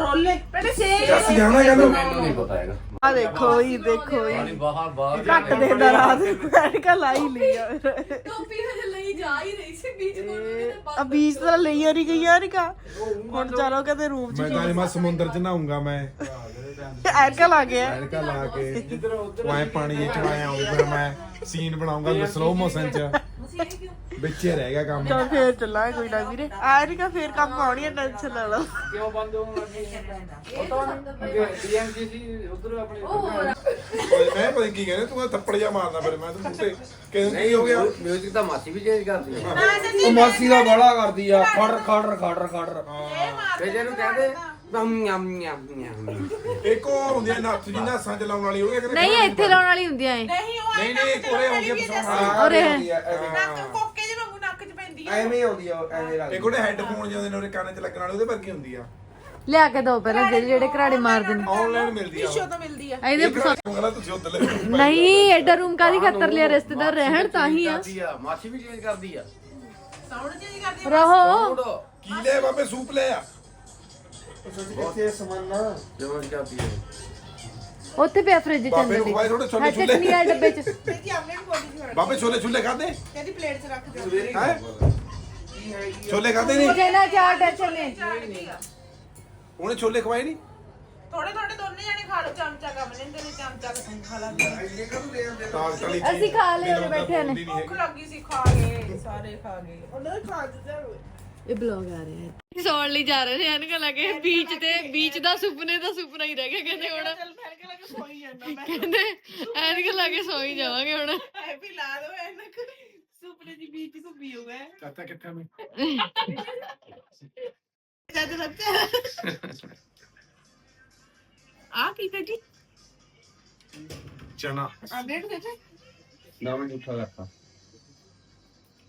ਰੋਲੇ। ਪਹਿਲੇ ਸੇਕ। ਜੱਸ ਜਾਣਾ ਕਹਿੰਦਾ ਮੈਨੂੰ ਨਹੀਂ ਪਤਾ ਹੈਗਾ। ਆ ਦੇਖੋ ਹੀ ਦੇਖੋ ਹੀ ਬਾਹਰ ਬਾਹਰ ਘੱਟ ਦੇ ਦਰਾਜ਼ ਐਨਕਾ ਲਾਈ ਲਈ ਆ। ਟੋਪੀ ਹਜੇ ਲਈ ਜਾ ਹੀ ਰਹੀ ਸੀ ਬੀਚ ਆ ਬੀਜ ਤਾਂ ਲਈ ਆ ਰਹੀ ਗਈ ਆ ਰਿਕਾ ਹੁਣ ਚਾਰੋ ਕਹਿੰਦੇ ਰੂਮ ਚ ਮੈਂ ਤਾਂ ਮੈਂ ਸਮੁੰਦਰ 'ਚ ਨਹਾਉਂਗਾ ਮੈਂ। ਐਨਕਾ ਲਾ ਗਿਆ ਐਨਕਾ ਲਾ ਕੇ। ਮੈਂ ਪਾਣੀ 'ਚ ਚੜਾਇਆ ਫਿਰ ਮੈਂ ਸੀਨ ਬਣਾਉਂਗਾ ਸਲੋ ਮੋਸ਼ਨ 'ਚ। ਵਿੱਚ ਹੀ ਰਹਿ ਗਿਆ ਕੰਮ। ਚਲ ਫੇਰ ਚੱਲਾਂਗੇ ਕੋਈ ਨਾ ਵੀਰੇ। ਆ ਰਿਕਾ ਫੇਰ ਕੰਮ ਆਉਣੀ ਆ ਟੈਨਸ਼ਨ ਲੈ ਲਓ। ਮੈਂ ਪਤਾ ਨੀ ਕੀ ਕਹਿੰਦੇ ਤੂੰ ਥੱਪੜ ਜਾ ਮਾਰਦਾ ਫਿਰ ਮੈਂ ਤੈਨੂੰ ਤੇ ਕਹਿੰਦੇ ਕੀ ਹੋ ਗਿਆ? ਮਿਊਜ਼ਿਕ ਤਾਂ ਮਾਸੀ ਵੀ ਚੇਂਜ ਕਰਦੀ ਹੈ ਉਹ ਮਾਸੀ ਦਾ ਬੜਾ ਕਰਦੀ ਆ ਖੜਰ ਖੜਰ ਖੜਰ ਖੜਰ ਤੇ ਜਿਹਨੂੰ ਕਹਿੰਦੇ ਨਮ ਨਮ ਨਮ ਨਮ ਇੱਕ ਉਹ ਹੁੰਦੀ ਹੈ ਨੱਥ ਜੀ ਨਾਸਾਂ ਚ ਲਾਉਣ ਵਾਲੀ ਉਹ ਕਹਿੰਦੇ ਨਹੀਂ ਇੱਥੇ ਲਾਉਣ ਵਾਲੀ ਹੁੰਦੀਆਂ ਏ ਨਹੀਂ ਉਹ ਨਹੀਂ ਨਹੀਂ ਕੋਲੇ ਹੋ ਗਿਆ ਪਸੰਦ ਔਰੇ ਨੱਕ ਕੋਕੇ ਜਿਹੇ ਵਾਂਗੂ ਨੱਕ ਚ ਪੈਂਦੀ ਆ ਐਵੇਂ ਆਉਂਦੀ ਆ ਐਵੇਂ ਲੱਗਦੀ ਇੱਕ ਉਹਦੇ ਹੈੱਡਫੋਨ ਜਿਹੇ ਨੇ ਉਹਦੇ ਕੰਨ 'ਚ ਲੱਗਣ ਵਾਲੇ ਉਹਦੇ ਵਰਗੀ ਹੁੰਦੀ ਆ। ਲਿਆ ਕੇ ਦੋ ਪਹਿਲਾਂ ਜਿਹੜੇ ਜਿਹੜੇ ਘਰਾੜੇ ਮਾਰਦੇ ਨੇ ਆਨਲਾਈਨ ਮਿਲਦੀ ਆ। ਸ਼ੋ ਤਾਂ ਮਿਲਦੀ ਆ। ਇਹਦੇ ਪਸੰਦ ਕਹਿੰਦਾ ਤੁਸੀਂ ਉੱਧਰ ਲੈ ਨਹੀਂ ਐਡਾ ਰੂਮ ਕਾਦੀ ਖਾਤਰ ਲਿਆ ਰਿਸ਼ਤੇਦਾਰ? ਰਹਿਣ ਤਾਂ ਹੀ ਆ। ਕਰਦੀ ਆ ਮਾਸੀ ਵੀ ਚੇਂਜ ਕਰਦੀ ਆ। ਸਾਊਂਡ ਚੇਂਜ ਕਰਦੀ ਰਹੋ। ਕੀ ਲੈ ਬਾਬੇ ਸੂਪ ਲੈ ਆ। ਜਿਵੇਂ ਕਰਦੀ ਹੈ ਉੱਥੇ ਪਿਆ ਫ੍ਰਿਜ ਚ ਬਾਬੇ ਅੰਦਰ ਨੂੰ ਦੀ। ਖਵਾਏ ਥੋੜੇ ਛੋਲੇ ਹੈ ਛੋਲੇ। ਚਟਨੀ ਆ ਡੱਬੇ ਚ। *laughs* ਜੀ ਆਮਨੇ ਨੂੰ ਬੋਲੀ ਜੀ ਬਾਬੇ ਛੋਲੇ ਛੋਲੇ ਖਾਦੇ ਕਹਿੰਦੀ ਪਲੇਟ 'ਚ ਰੱਖ ਦਿਓ ਹੈ ਛੋਲੇ ਖਾਦੇ ਨਹੀਂ? ਜਨਾ ਚਾਰ ਟੈਚਰ ਨੇ। ਉਹਨੇ ਛੋਲੇ ਖਵਾਏ ਨਹੀਂ? ਥੋੜੇ ਥੋੜੇ ਦੋਨੇ ਜਣੇ ਖਾ ਲਓ ਚਮਚਾ ਕੰਮ ਲੈਂਦੇ ਨੇ ਚਮਚਾ ਤੂੰ ਖਾ ਲਾ ਵਾਲੀ ਚੀਜ਼ ਅਸੀਂ ਖਾ ਲਏ, ਉਰੇ ਬੈਠੇ ਨੇ। ਨਹੀਂ ਭੁੱਖ ਲੱਗੀ ਸੀ ਖਾ ਗਏ ਸਾਰੇ ਖਾ ਗਏ ਉਹਨਾਂ ਦੇ ਖਾ ਦਿੱਤਾ ਇਹ ਬਲੌਗ ਆ ਰਿਹਾ ਹੈ। ਸੌਣ ਲਈ ਜਾ ਰਹੇ ਨੇ ਐਨਕਾਂ ਲੱਗੇ ਬੀਚ ਤੇ ਬੀਚ ਦਾ ਸੁਪਨੇ ਦਾ ਸੁਪਨਾ ਹੀ ਰਹਿ ਗਿਆ ਕਹਿੰਦੇ ਹੁਣ। ਚੱਲ ਫਿਰ ਕੇ ਲੱਗੇ ਸੋਈ ਜਾਂਦਾ ਮੈਂ। ਕਹਿੰਦੇ ਐਨਕਾਂ ਲੱਗੇ ਸੌਂ ਹੀ ਜਾਵਾਂਗੇ ਹੁਣ। ਹੈਪੀ ਲਾ ਦੋ ਐਨਕ। ਸੁਪਨੇ ਦੀ ਬੀਚ ਘੁੰਮੀ ਹੋਵੇ ਚਾਚਾ ਕਿੱਥੇ ਮੈਂ? ਜਦ ਲੱਗ ਆ ਕੀ ਤੇ ਜੀ? ਚਨਾ। ਆ ਡੇਢ ਦੇ ਤੇ ਨਾ ਮੈਂ ਉੱਠਾ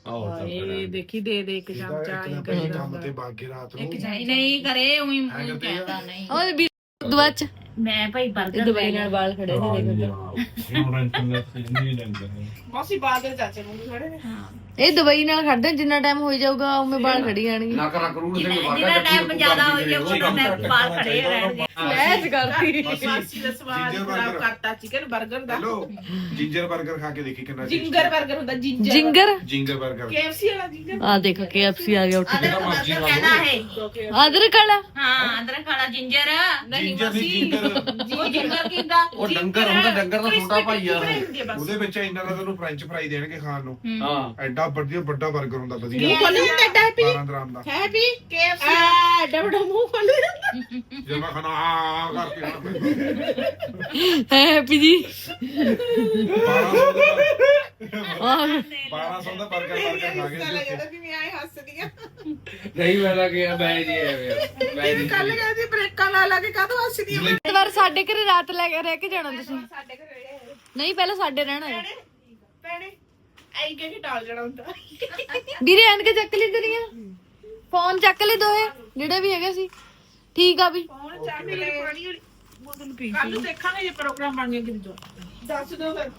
ਕਰਤਾ ਆਓ ਇਹ ਦੇਖੀ ਦੇ ਦੇ ਇੱਕ ਚਮਚਾ ਇੱਕ ਦਿਨ ਪਹਿਲੇ ਕੰਮ ਤੇ ਬਾਗੇ ਰਾਤ ਨੂੰ। ਨਹੀਂ ਨਹੀਂ ਕਰੇ ਉਹੀ ਆ। ਕਹਿੰਦਾ ਨਹੀਂ। ਉਹ ਵੀ ਦੁਆਚ ਮੈਂ ਭਾਈ ਬਰਗਰ ਦਵਾਈ ਨਾਲ ਵਾਲ ਖੜੇ ਨੇ ਦੇਖੋ। ਮੌਸੀ ਬਾਲ ਦੇ ਖੜੇ ਨੇ। ਇਹ ਦਵਾਈ ਨਾਲ ਖੜਦੇ ਜਿੰਨਾ ਟਾਈਮ ਹੋਈ ਜਾਊਗਾ ਉਵੇਂ ਵਾਲ ਖੜੀ ਜਾਣਗੇ ਨਾ ਕਰਾ ਕਰੂੜ ਸਿੰਘ ਵਾਗਾ ਜਿੰਨਾ ਟਾਈਮ ਜ਼ਿਆਦਾ ਹੋ ਗਿਆ ਉਹਨਾਂ ਮੈਂ ਵਾਲ ਖੜੇ ਰਹਿਣਗੇ। ਮੈਚ ਕਰਤੀ ਮਾਸੀ ਦਾ ਸਵਾਦ ਖਰਾਬ ਕਰਤਾ ਚਿਕਨ 버ਗਰ ਦਾ। ਲੋ ਜਿੰਜਰ 버ਗਰ ਖਾ ਕੇ ਦੇਖੀ ਕਿੰਨਾ ਜਿੰਗਰ 버ਗਰ ਹੁੰਦਾ ਜਿੰਜਰ। ਜਿੰਗਰ? ਜਿੰਜਰ 버ਗਰ KFC ਵਾਲਾ ਜਿੰਗਰ? ਆ ਦੇਖੋ KFC ਆ ਗਿਆ ਉੱਠ ਕੇ। ਕਹਿੰਦਾ ਹੈ। ਹਾਂ ਅਦਰਕ ਵਾਲਾ ਜਿੰਜਰ। ਨਹੀਂ ਮਾਸੀ। ਨਹੀਂ ਜਿੰਜਰ ਉਹ ਜਿੰਗਰ ਕਿੰਦਾ ਉਹ ਡੰਗਰ ਹੁੰਦਾ ਡੰਗਰ ਦਾ ਛੋਟਾ ਭਾਈ ਆ ਉਹਦੇ ਵਿੱਚ ਇੰਨਾ ਦਾ ਤੁਹਾਨੂੰ ਫ੍ਰੈਂਚ ਫਰਾਈ ਦੇਣਗੇ ਖਾਣ ਨੂੰ। ਹਾਂ। ਐਡਾ ਵੱਡਾ ਵੱਡਾ 버ਗਰ ਹੁੰਦਾ ਵਧੀਆ। ਖੋਲੀ ਹੁੰਦਾ ਐਡਾ ਹੈਪੀ 12 ਗ੍ਰਾਮ ਦਾ। ਹੈਪੀ KFC ਐਡਾ ਵੱਡਾ ਮੂੰਹ ਖੋਲੀ ਜੇ ਮੈਂ ਖਾਣਾ ਆ ਕਰਕੇ। ਪੈਂਦਾ। ਹੈਪੀ ਜੀ। 1200 ਦਾ। 1200 ਦਾ 버ਗਰ 버ਗਰ ਖਾ ਕੇ ਅਸੀਂ ਉੱਥੇ। ਕਿ ਮੈਂ ਆਏ ਹੱਸਦੀ ਆ। ਨਹੀਂ ਮੈਂ ਤਾਂ ਗਿਆ ਮੈਂ ਜੀ ਐਵੇਂ ਮੈਂ ਜੀ ਕੱਲ ਕਹਿੰਦੀ ਬ੍ਰੇਕਾਂ ਲਾ ਲਾ ਕੇ ਕਾਹਦੋਂ ਹੱਸਦੀ ਆ? ਇਸ ਵਾਰ ਸਾਡੇ ਘਰੇ ਰਾਤ ਲੈ ਕੇ ਰਹਿ ਕੇ ਜਾਣਾ ਤੁਸੀਂ। ਸਾਡੇ ਘਰੇ ਨਹੀਂ ਪਹਿਲਾਂ ਸਾਡੇ ਰਹਿਣਾ ਹੈ। ਭੈਣੇ ਐਂ ਕਿ ਟਾਲ ਜਣਾ ਹੁੰਦਾ। ਵੀਰੇ ਐਨਕ ਚੱਕ ਲਈ ਤੇਰੀਆਂ? ਫੋਨ ਚੱਕ ਲਈ ਦੋਏ ਜਿਹੜੇ ਵੀ ਹੈਗੇ ਸੀ। ਠੀਕ ਆ ਵੀ। ਹੁਣ ਚੱਕ ਲੈ ਪਾਣੀ ਵਾਲੀ ਬੋਤਲ ਪੀ ਕੱਲ ਦੇਖਾਂਗੇ ਜੇ ਪ੍ਰੋਗਰਾਮ ਬਣ ਗਿਆ ਕਿਦੋਂ ਦੱਸ ਦਿਓ ਫਿਰ।